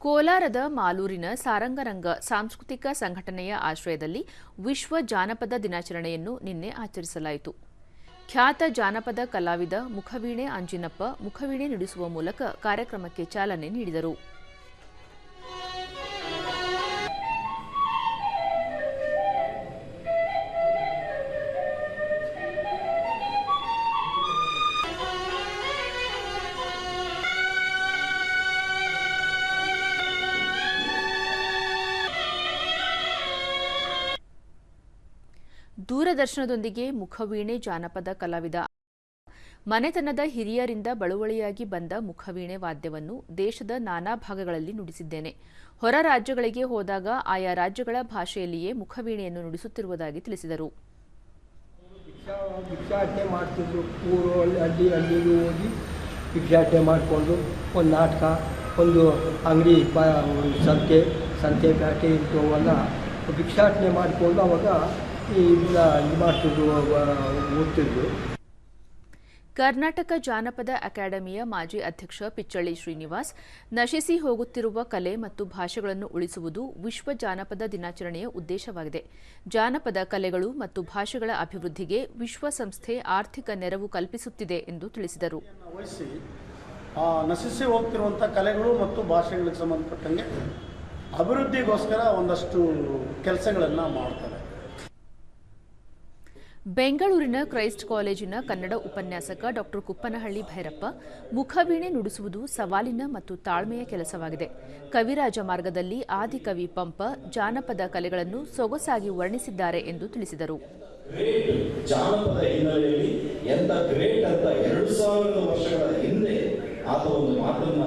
ಕೋಲಾರದ ಮಾಲೂರಿನ ಸಾರಂಗರಂಗ ಸಾಂಸ್ಕೃತಿಕ ಸಂಘಟನೆಯ ಆಶ್ರಯದಲ್ಲಿ ವಿಶ್ವ ಜಾನಪದ ದಿನಾಚರಣೆಯನ್ನು ನಿನ್ನೆ ಆಚರಿಸಲಾಯಿತು. ಖ್ಯಾತ ಜಾನಪದ ಕಲಾವಿದ ಮುಖವೀಣೆ ಅಂಜಿನಪ್ಪ ಮುಖವೀಣೆ ನುಡಿಸುವ ಮೂಲಕ ಕಾರ್ಯಕ್ರಮಕ್ಕೆ ಚಾಲನೆ ನೀಡಿದರು. ದೂರದರ್ಶನದೊಂದಿಗೆ ಮುಖವೀಣೆ ಜಾನಪದ ಕಲಾವಿದ. ಮನೆತನದ ಹಿರಿಯರಿಂದ ಬಳುವಳಿಯಾಗಿ ಬಂದ ಮುಖವೀಣೆ ವಾದ್ಯವನ್ನು ದೇಶದ ನಾನಾ ಭಾಗಗಳಲ್ಲಿ ನುಡಿಸಿದ್ದೇನೆ. ಹೊರ ರಾಜ್ಯಗಳಿಗೆ ಹೋದಾಗ ಆಯಾ ರಾಜ್ಯಗಳ ಭಾಷೆಯಲ್ಲಿಯೇ ಮುಖವೀಣೆಯನ್ನು ನುಡಿಸುತ್ತಿರುವುದಾಗಿ ತಿಳಿಸಿದರು. ಭಿಕ್ಷಾ ಭಿಕ್ಷಾಟನೆ ಮಾಡಿಕೊಂಡು ಒಂದು ನಾಟಕ, ಒಂದು ಅಂಗಡಿ ಸಂತೆ ಸಂತೆ ಪೇಟೆ ಇಂಥವೆಲ್ಲ ಭಿಕ್ಷಾಟನೆ ಮಾಡಿಕೊಂಡು ಅವಾಗ ಇದನ್ನ ಇದು ಮಾಡ್ತಿದ್ರು ಓದ್ತಿದ್ರು. ಕರ್ನಾಟಕ ಜಾನಪದ ಅಕಾಡೆಮಿಯ ಮಾಜಿ ಅಧ್ಯಕ್ಷ ಪಿಚ್ಚಳ್ಳಿ ಶ್ರೀನಿವಾಸ್ ನಶಿಸಿ ಹೋಗುತ್ತಿರುವ ಕಲೆ ಮತ್ತು ಭಾಷೆಗಳನ್ನು ಉಳಿಸುವುದು ವಿಶ್ವ ಜಾನಪದ ದಿನಾಚರಣೆಯ ಉದ್ದೇಶವಾಗಿದೆ. ಜಾನಪದ ಕಲೆಗಳು ಮತ್ತು ಭಾಷೆಗಳ ಅಭಿವೃದ್ಧಿಗೆ ವಿಶ್ವಸಂಸ್ಥೆ ಆರ್ಥಿಕ ನೆರವು ಕಲ್ಪಿಸುತ್ತಿದೆ ಎಂದು ತಿಳಿಸಿದರು. ನಶಿಸಿ ಹೋಗ್ತಿರುವಂಥ ಕಲೆಗಳು ಮತ್ತು ಭಾಷೆಗಳಿಗೆ ಸಂಬಂಧಪಟ್ಟಂಗೆ ಅಭಿವೃದ್ಧಿಗೋಸ್ಕರ ಒಂದಷ್ಟು ಕೆಲಸಗಳನ್ನು ಮಾಡ್ತಾರೆ. ಬೆಂಗಳೂರಿನ ಕ್ರೈಸ್ಟ್ ಕಾಲೇಜಿನ ಕನ್ನಡ ಉಪನ್ಯಾಸಕ ಡಾಕ್ಟರ್ ಕುಪ್ಪನಹಳ್ಳಿ ಭೈರಪ್ಪ ಮುಖವೀಣೆ ನುಡಿಸುವುದು ಸವಾಲಿನ ಮತ್ತು ತಾಳ್ಮೆಯ ಕೆಲಸವಾಗಿದೆ. ಕವಿರಾಜ ಮಾರ್ಗದಲ್ಲಿ ಆದಿಕವಿ ಪಂಪ, ಜಾನಪದ ಕಲೆಗಳನ್ನು ಸೊಗಸಾಗಿ ವರ್ಣಿಸಿದ್ದಾರೆ ಎಂದು ತಿಳಿಸಿದರು. ಜಾನಪದ ಹಿನ್ನೆಲೆಯಲ್ಲಿ ಎಂತ ಗ್ರೇಟ್ ಅಂತ ಎರಡು ಸಾವಿರದ ವರ್ಷಗಳ ಹಿಂದೆ ಆತ ಒಂದು ಮಾತನ್ನ